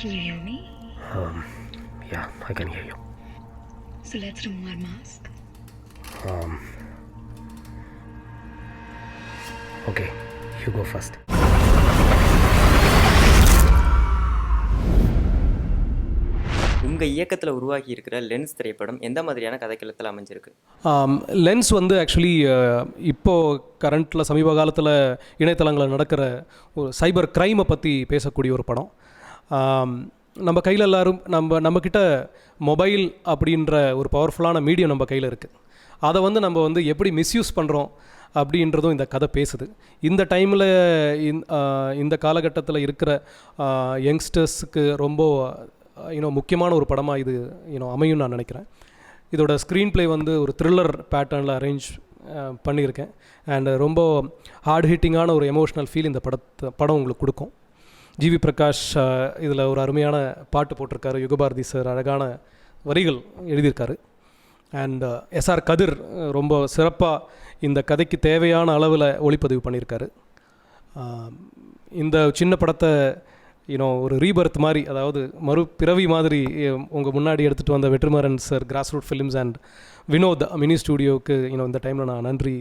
Can you hear me? Um, yeah, I can hear you. So let's remove our mask. Um, okay, you go first. உங்கள் இயக்கத்தில் உருவாகி இருக்கிற lens திரைப்படம் எந்த மாதிரியான கதைக்களத்தில் அமைஞ்சிருக்கு லென்ஸ் வந்து ஆக்சுவலி இப்போது கரண்ட்டில் சமீப காலத்தில் இணையதளங்களில் நடக்கிற ஒரு சைபர் க்ரைமை பற்றி பேசக்கூடிய ஒரு படம் நம்ம கையில் எல்லாரும் நம்ம நம்மக்கிட்ட மொபைல் அப்படின்ற ஒரு பவர்ஃபுல்லான மீடியம் நம்ம கையில் இருக்குது அதை வந்து நம்ம வந்து எப்படி மிஸ்யூஸ் பண்ணுறோம் அப்படின்றதும் இந்த கதை பேசுது. இந்த டைமில் இந்த காலகட்டத்தில் இருக்கிற யங்ஸ்டர்ஸுக்கு ரொம்ப யூனோ முக்கியமான ஒரு படமாக இது யூனோ அமையும் நான் நினைக்கிறேன். இதோட ஸ்க்ரீன் ப்ளே வந்து ஒரு த்ரில்லர் பேட்டர்னில் அரேஞ்ச் பண்ணியிருக்கேன். அண்ட் ரொம்ப ஹார்ட் ஹிட்டிங்கான ஒரு எமோஷ்னல் ஃபீல் இந்த படத்தை படம் உங்களுக்கு கொடுக்கும். ஜிவி பிரகாஷ் இதில் ஒரு அருமையான பாட்டு போட்டிருக்காரு. யுகபாரதி சார் அழகான வரிகள் எழுதியிருக்காரு. அண்ட் எஸ்ஆர் கதிர் ரொம்ப சிறப்பாக இந்த கதைக்கு தேவையான அளவில் ஒளிப்பதிவு பண்ணியிருக்காரு. இந்த சின்ன படத்தை யூனோ ஒரு ரீபர்த் மாதிரி அதாவது மறுபிறவி மாதிரி உங்கள் முன்னாடி எடுத்துகிட்டு வந்த Vetrimaaran sir cross route films and Vinod mini ஸ்டூடியோவுக்கு யூனோ இந்த டைமில் நான் நன்றி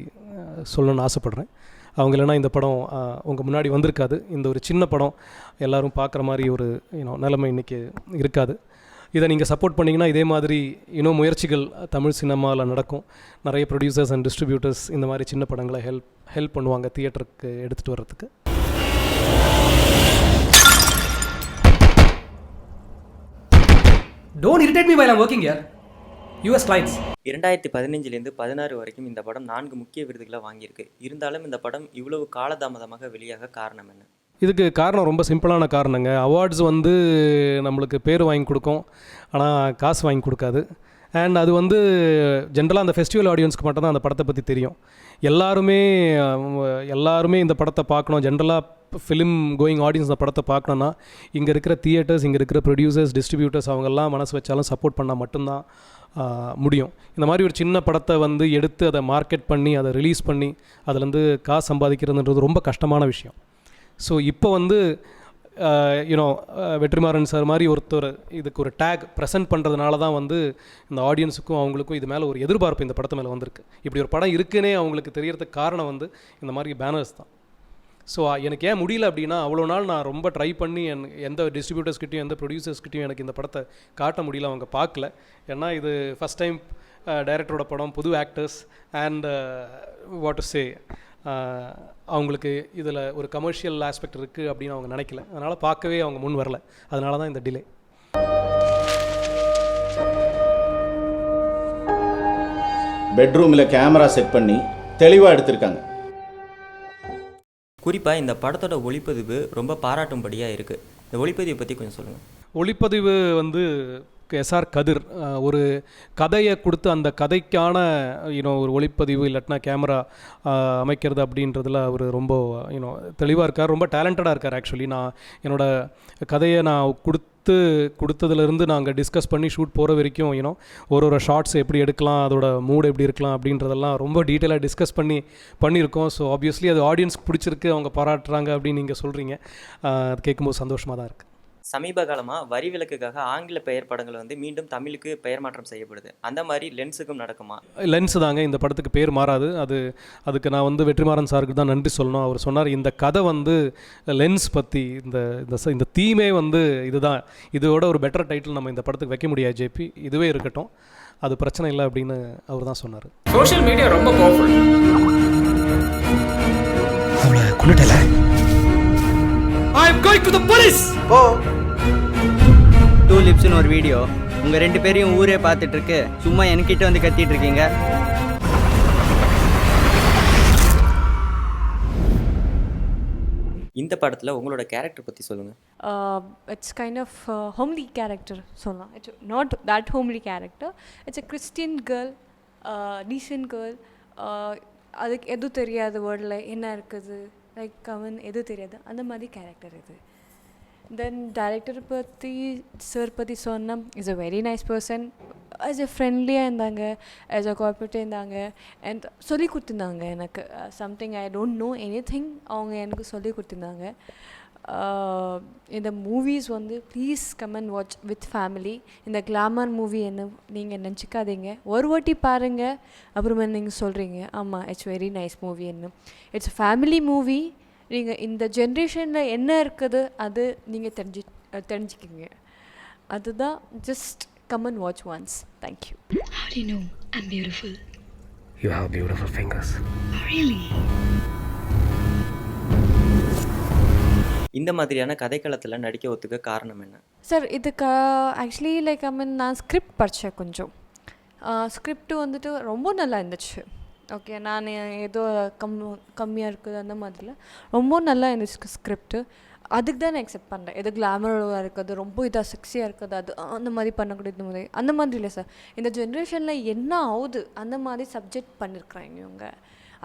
சொல்லணும்னு ஆசைப்பட்றேன். அவங்க இந்த படம் உங்கள் முன்னாடி வந்திருக்காது. இந்த ஒரு சின்ன படம் எல்லோரும் பார்க்குற மாதிரி ஒரு யூனோ நிலைமை இன்றைக்கி இருக்காது. இதை நீங்கள் சப்போர்ட் பண்ணிங்கன்னா இதே மாதிரி இன்னும் முயற்சிகள் தமிழ் சினிமாவில் நடக்கும். நிறைய ப்ரொடியூசர்ஸ் அண்ட் டிஸ்ட்ரிபியூட்டர்ஸ் இந்த மாதிரி சின்ன படங்களை ஹெல்ப் ஹெல்ப் பண்ணுவாங்க தியேட்டருக்கு எடுத்துகிட்டு வர்றதுக்கு. Don't irritate me while I'm working. US clients. இரண்டாயிரத்தி பதினஞ்சுலேருந்து பதினாறு வரைக்கும் இந்த படம் நான்கு முக்கிய விருதுகளை வாங்கியிருக்கு. இருந்தாலும் இந்த படம் இவ்வளவு காலதாமதமாக வெளியாக காரணம் என்ன? இதுக்கு காரணம் ரொம்ப சிம்பிளான காரணங்க. அவார்ட்ஸ் வந்து நம்மளுக்கு பேர் வாங்கி கொடுக்கும். ஆனால் காசு வாங்கி கொடுக்காது. அண்ட் அது வந்து ஜென்ரலாக அந்த ஃபெஸ்டிவல் ஆடியன்ஸ்க்கு மட்டும் தான் அந்த படத்தை பற்றி தெரியும். எல்லாருமே எல்லாருமே இந்த படத்தை பார்க்கணும். ஜென்ரலாக ஃபிலிம் கோயிங் ஆடியன்ஸ் இந்த படத்தை பார்க்கணுன்னா இங்கே இருக்கிற தியேட்டர்ஸ் இங்கே இருக்கிற ப்ரொடியூசர்ஸ் டிஸ்ட்ரிபியூட்டர்ஸ் அவங்கெல்லாம் மனசு வச்சாலும் சப்போர்ட் பண்ணால் மட்டும்தான். முடியும். இந்த மாதிரி ஒரு சின்ன படத்தை வந்து எடுத்து அதை மார்க்கெட் பண்ணி அதை ரிலீஸ் பண்ணி அதுலேருந்து காசு சம்பாதிக்கிறதுன்றது ரொம்ப கஷ்டமான விஷயம். ஸோ இப்போ வந்து யூனோ வெற்றிமாறன் சார் மாதிரி ஒருத்தர் இதுக்கு ஒரு டேக் ப்ரெசென்ட் பண்ணுறதுனால தான் வந்து இந்த ஆடியன்ஸுக்கும் அவங்களுக்கும் இது மேலே ஒரு எதிர்பார்ப்பு இந்த படத்து மேலே வந்திருக்கு. இப்படி ஒரு படம் இருக்குன்னே அவங்களுக்கு தெரியறதுக்கு காரணம் வந்து இந்த மாதிரி பேனர்ஸ் தான். ஸோ uh, எனக்கு ஏன் முடியல அப்படின்னா அவ்வளோ நாள் நான் ரொம்ப ட்ரை பண்ணி என் எந்த டிஸ்ட்ரிபியூட்டர்ஸ்கிட்டையும் எந்த ப்ரொடியூசர்ஸ்கிட்டையும் எனக்கு இந்த படத்தை காட்ட முடியல அவங்க பார்க்கல. ஏன்னா இது ஃபஸ்ட் டைம் டைரக்டரோட படம் புது actors and what to say அவங்களுக்கு இதில் ஒரு கமர்ஷியல் ஆஸ்பெக்ட் இருக்குது அப்படின்னு அவங்க நினைக்கல. அதனால் பார்க்கவே அவங்க முன் வரல. அதனால தான் இந்த டிலே பெட்ரூமில் கேமரா செட் பண்ணி தெளிவாக எடுத்திருக்காங்க. குறிப்பாக இந்த படத்தோட ஒளிப்பதிவு ரொம்ப பாராட்டும்படியாக இருக்குது இந்த ஒளிப்பதிவை பற்றி கொஞ்சம் சொல்லுங்கள் ஒளிப்பதிவு வந்து எஸ்ஆர் கதிர் ஒரு கதையை கொடுத்து அந்த கதைக்கான யூனோ ஒரு ஒளிப்பதிவு இல்லாட்டினா கேமரா அமைக்கிறது அப்படின்றதுல அவர் ரொம்ப யூனோ தெளிவாக இருக்கார். ரொம்ப டேலண்டடாக இருக்கார் ஆக்சுவலி நான் என்னோடய கதையை நான் கொடுத்து கொடுத்ததுலேருந்து நாங்கள் டிஸ்கஸ் பண்ணி ஷூட் போகிற வரைக்கும் யூனோ ஒரு ஒரு ஷார்ட்ஸ் எப்படி எடுக்கலாம் அதோட மூட் எப்படி இருக்கலாம் அப்படின்றதெல்லாம் ரொம்ப டீட்டெயிலாக டிஸ்கஸ் பண்ணி பண்ணியிருக்கோம். ஸோ ஆப்வியஸ்லி அது ஆடியன்ஸ்க்கு பிடிச்சிருக்கு அவங்க பாராட்டுறாங்க அப்படின்னு நீங்கள் சொல்கிறீங்க அது கேட்கும்போது சந்தோஷமாக தான் இருக்குது சமீப காலமாக வரி விலக்குக்காக ஆங்கில பெயர் படங்கள் வந்து மீண்டும் தமிழுக்கு பெயர் மாற்றம் செய்யப்படுது. அந்த மாதிரி லென்ஸுக்கும் நடக்குமா? லென்ஸ் தாங்க. இந்த படத்துக்கு பேர் மாறாது. அது அதுக்கு நான் வந்து வெற்றிமாறன் சாருக்கு தான் நன்றி சொல்லணும். அவர் சொன்னார் இந்த கதை வந்து லென்ஸ் பற்றி இந்த இந்த இந்த தீமே வந்து இதுதான். இதோட ஒரு பெட்டர் டைட்டில் நம்ம இந்த படத்துக்கு வைக்க முடியாது ஜேபி இதுவே இருக்கட்டும். அது பிரச்சனை இல்லை அப்படின்னு அவர் தான் சொன்னார். Social media ரொம்ப. அவளை கொண்டுட்டல am going to the police. Two லிப்ஸ்னு ஒரு வீடியோ உங்க ரெண்டு பேரையும் ஊரே பார்த்துட்டு இருக்கு சும்மா என்கிட்ட வந்து கத்திட்டு இருக்கீங்க இந்த படத்தில் உங்களோட கேரக்டர் பற்றி சொல்லுங்கள் uh, it's kind of uh, homely character சொல்லலாம். It's not that homely character. It's a christian girl uh, decent girl. Uh, அதுக்கு எதுவும் தெரியாத வேர்டில் என்ன இருக்குது? லைக் அவன் எது தெரியாது. அந்த மாதிரி கேரக்டர் இது. தென் டைரக்டர் பற்றி சார் பற்றி சொன்னால் is a very nice person as a ஃப்ரெண்ட்லியாக இருந்தாங்க. ஆஸ் அ கார்பரேட்டாக இருந்தாங்க. அண்ட் சொல்லி கொடுத்துருந்தாங்க எனக்கு. Something I don't know anything அவங்க எனக்கு சொல்லி கொடுத்துருந்தாங்க. இந்த மூவிஸ் வந்து please come and watch with family இந்த கிளாமர் மூவி என்ன நீங்கள் நினச்சிக்காதீங்க. ஒரு வாட்டி பாருங்கள் அப்புறமா நீங்கள் சொல்கிறீங்க ஆமாம் இட்ஸ் வெரி நைஸ் மூவி என்ன இட்ஸ் ஃபேமிலி மூவி நீங்கள் இந்த ஜென்ரேஷனில் என்ன இருக்குது அது நீங்கள் தெரிஞ்சு தெரிஞ்சுக்கிங்க. அதுதான் just come and watch once thank you How do you know I'm beautiful? You have beautiful fingers. Really? இந்த மாதிரியான கதைக்களத்தில் நடிக்க ஒத்துக்க காரணம் என்ன? சார் இதுக்கு ஆக்சுவலி லைக் ஐ மீன் நான் ஸ்கிரிப்ட் படித்தேன் கொஞ்சம். ஸ்கிரிப்ட் வந்துட்டு ரொம்ப நல்லா இருந்துச்சு. ஓகே நான் ஏதோ கம் கம்மியாக இருக்குது அந்த மாதிரில. ரொம்ப நல்லா இருந்துச்சு ஸ்கிரிப்ட்டு அதுக்கு தான் நான் எக்ஸெப்ட் பண்ணுறேன் எது கிளாமராக இருக்குது ரொம்ப இதாக செக்ஸியாக இருக்குது அது அந்த மாதிரி பண்ணக்கூடிய இந்த மாதிரி. அந்த மாதிரி இல்லை சார் இந்த ஜென்ரேஷனில் என்ன ஆகுது அந்த மாதிரி சப்ஜெக்ட் பண்ணியிருக்கிறாங்க இவங்க.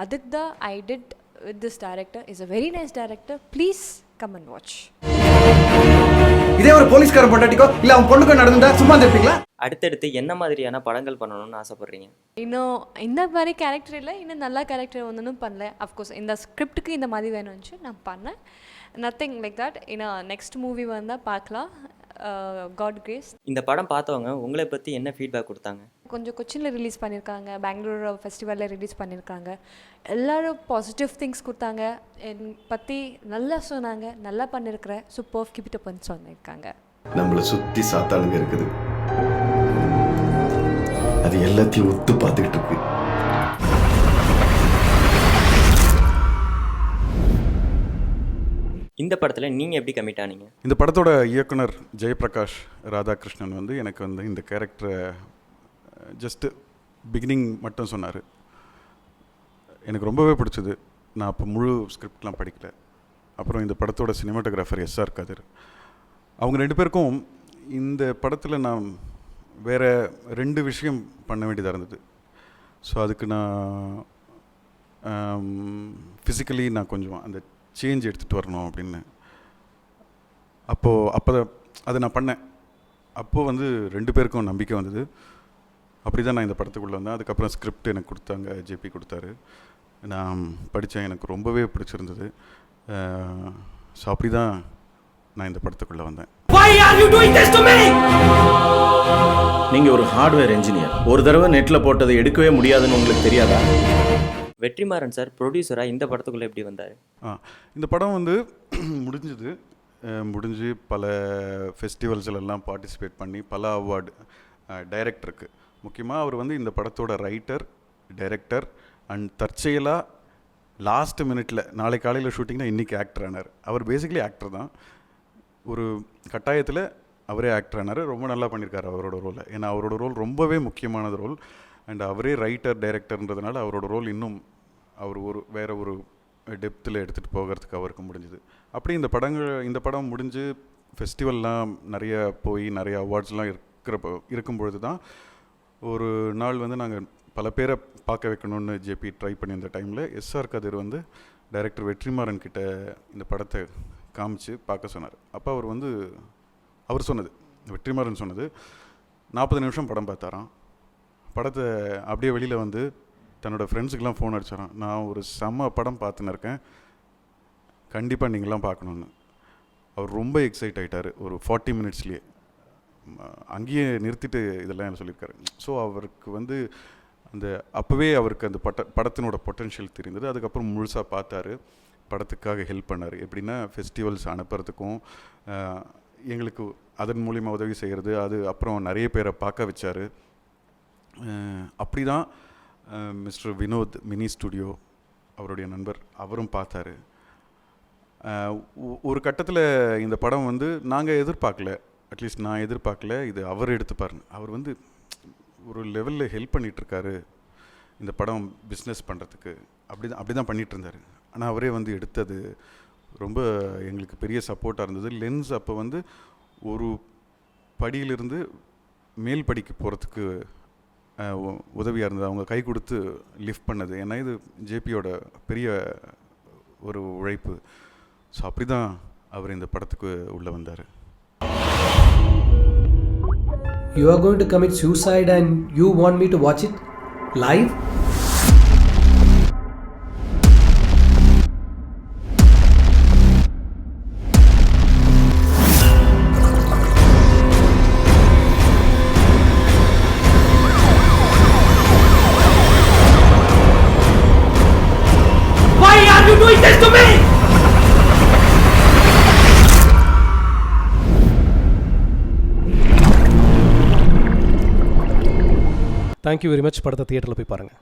அதுக்கு தான் I did with this director is a very nice director please come and watch இதே ஒரு போலீஸ்காரன் பொண்டாட்டிக்கோ இல்ல அவன் பொண்ணுக்கோ நடந்தா சும்மா இருப்பீங்களா அடுத்தடுத்து என்ன மாதிரியான படங்கள் பண்ணணும்னு ஆசைப்பட்றீங்க? இன்னும் இந்த மாதிரி கேரக்டர் இல்லை இன்னும் நல்ல கேரக்டர் ஒன்றும் பண்ணல. அஃப்கோர்ஸ் இந்த ஸ்கிரிப்டுக்கு இந்த மாதிரி வேணும்னு நான் பண்ணேன். நத்திங் லைக் தட் இன்னும் நெக்ஸ்ட் மூவி வந்தால் பார்க்கலாம். காட் கிரேஸ் இந்த படம் பார்த்தவங்க உங்களை பற்றி என்ன ஃபீட்பேக் கொடுத்தாங்க? கொஞ்சம் கொச்சினில் ரிலீஸ் பண்ணியிருக்காங்க பெங்களூர் ஃபெஸ்டிவலில் ரிலீஸ் பண்ணியிருக்காங்க எல்லாரும் பாசிட்டிவ் திங்ஸ் கொடுத்தாங்க. என் பற்றி நல்லா சொன்னாங்க நல்லா பண்ணியிருக்கிறேன் சூப்பர் கிபிட்ட பண்ணி சொன்னிருக்காங்க. நம்மளை சுத்தி சாத்தானுங்க இருக்குது. அது எல்லாத்தையும் ஒத்து பார்த்துக்கிட்டு இருக்கு. இந்த படத்தில் நீங்கள் எப்படி கமிட் ஆனீங்க? இந்த படத்தோட இயக்குனர் ஜெயபிரகாஷ் ராதாகிருஷ்ணன் வந்து எனக்கு வந்து இந்த கேரக்டரை ஜஸ்ட்டு பிகினிங் மட்டும் சொன்னார். எனக்கு ரொம்பவே பிடிச்சது. நான் அப்போ முழு ஸ்கிரிப்ட்லாம் படிக்கல. அப்புறம் இந்த படத்தோட சினிமாட்டோகிராஃபர் எஸ்ஆர் கதிர். அவங்க ரெண்டு பேருக்கும் இந்த படத்தில் நான் வேறு ரெண்டு விஷயம் பண்ண வேண்டியதாக இருந்தது. ஸோ அதுக்கு நான் ஃபிசிக்கலி நான் கொஞ்சம் அந்த சேஞ்ச் எடுத்துகிட்டு வரணும் அப்படின்னு. அப்போது அப்போ அதை நான் பண்ணேன். அப்போது வந்து ரெண்டு பேருக்கும் நம்பிக்கை வந்தது. அப்படி தான் நான் இந்த படத்துக்குள்ளே வந்தேன். அதுக்கப்புறம் ஸ்கிரிப்ட் எனக்கு கொடுத்தாங்க ஜேபி கொடுத்தாரு. நான் படித்தேன் எனக்கு ரொம்பவே பிடிச்சிருந்தது. ஸோ அப்படி தான் நான் இந்த படத்துக்குள்ளே வந்தேன். Why are you doing this to me? நீங்க ஒரு ஹார்ட்வேர் இன்ஜினியர் ஒரு தடவை நெட்ல போட்டதை எடுக்கவே முடியாதுன்னு உங்களுக்கு தெரியாதா? வெற்றிமாறன் சார் ப்ரொடியூசராக இந்த படத்துக்குள்ளே எப்படி வந்தார்? ஆ இந்த படம் வந்து முடிஞ்சது. முடிஞ்சு பல ஃபெஸ்டிவல்ஸ்லாம் பார்ட்டிசிபேட் பண்ணி பல அவார்டு டைரக்டருக்கு முக்கியமாக அவர் வந்து இந்த படத்தோட ரைட்டர் டைரக்டர் அண்ட் தற்செயலாக லாஸ்ட் மினிட்ல நாளை காலையில் ஷூட்டிங்னா இன்றைக்கி ஆக்டர் ஆனார். அவர் பேசிக்கலி ஆக்டர் தான். ஒரு கட்டாயத்தில் அவரே ஆக்டர் ஆனார். ரொம்ப நல்லா பண்ணியிருக்காரு அவரோட ரோலை ஏன்னா அவரோட ரோல் ரொம்பவே முக்கியமானது ரோல் அண்ட் அவரே ரைட்டர் டைரக்டர்ன்றதுனால அவரோட ரோல் இன்னும் அவர் ஒரு வேறு ஒரு டெப்த்தில் எடுத்துகிட்டு போகிறதுக்கு அவருக்கு முடிஞ்சுது. அப்படி இந்த படங்கள் இந்த படம் முடிஞ்சு ஃபெஸ்டிவல்லாம் நிறைய போய் நிறைய அவார்ட்ஸ்லாம் இருக்கிறப்போ இருக்கும் பொழுது தான் ஒரு நாள் வந்து நாங்கள் பல பேரை பார்க்க வைக்கணும்னு ஜேபி ட்ரை பண்ணியிருந்த டைமில் எஸ்ஆர் கதிர் வந்து டைரக்டர் வெற்றிமாறன் கிட்ட இந்த படத்தை காமிச்சு பார்க்க சொன்னார். அப்போ அவர் வந்து அவர் சொன்னது வெற்றிமாறன் சொன்னது நாற்பது நிமிஷம் படம் பார்த்தாராம். படத்தை அப்படியே வெளியில் வந்து தன்னோடய ஃப்ரெண்ட்ஸுக்கெலாம் ஃபோன் அடிச்சாராம். நான் ஒரு செம்ம படம் பார்த்துன்னு இருக்கேன். கண்டிப்பாக நீங்களாம் பார்க்கணுன்னு அவர் ரொம்ப எக்ஸைட் ஆகிட்டார் ஒரு ஃபார்ட்டி மினிட்ஸ்லேயே அங்கேயே நிறுத்திட்டு இதெல்லாம் சொல்லியிருக்காரு. ஸோ அவருக்கு வந்து அந்த அப்போவே அவருக்கு அந்த பட்ட படத்தினோட பொட்டென்ஷியல் தெரிந்தது. அதுக்கப்புறம் முழுசாக பார்த்தாரு. படத்துக்காக ஹெல்ப் பண்ணார். எப்படின்னா ஃபெஸ்டிவல்ஸ் அனுப்புறதுக்கும் எங்களுக்கு அதன் மூலிமா உதவி செய்கிறது அது அப்புறம் நிறைய பேரை பார்க்க வச்சார். அப்படி தான் மிஸ்டர் வினோத் மினி ஸ்டுடியோ அவருடைய நண்பர் அவரும் பார்த்தாரு. ஒ- ஒரு கட்டத்தில் இந்த படம் வந்து நாங்கள் எதிர்பார்க்கல. அட்லீஸ்ட் நான் எதிர்பார்க்கல இது அவர் எடுத்துப்பாருன்னு அவர் வந்து ஒரு லெவலில் ஹெல்ப் பண்ணிகிட்ருக்காரு இந்த படம் பிஸ்னஸ் பண்ணுறதுக்கு அப்படி தான் அப்படி தான் பண்ணிகிட்டு இருந்தார் ஆனால் அவரே வந்து எடுத்தது ரொம்ப எங்களுக்கு பெரிய சப்போர்ட்டாக இருந்தது. லென்ஸ் அப்போ வந்து ஒரு படியிலிருந்து மேல் படிக்கு போகிறதுக்கு உதவியாக இருந்தது. அவங்க கை கொடுத்து லிஃப்ட் பண்ணது. ஏன்னா இது ஜேபியோட பெரிய ஒரு உழைப்பு. ஸோ அப்படி தான் அவர் இந்த படத்துக்கு உள்ளே வந்தார். You are going to commit suicide and you want me to watch it live? Thank you very much படத்தை தியேட்டரில் போய் பாருங்கள்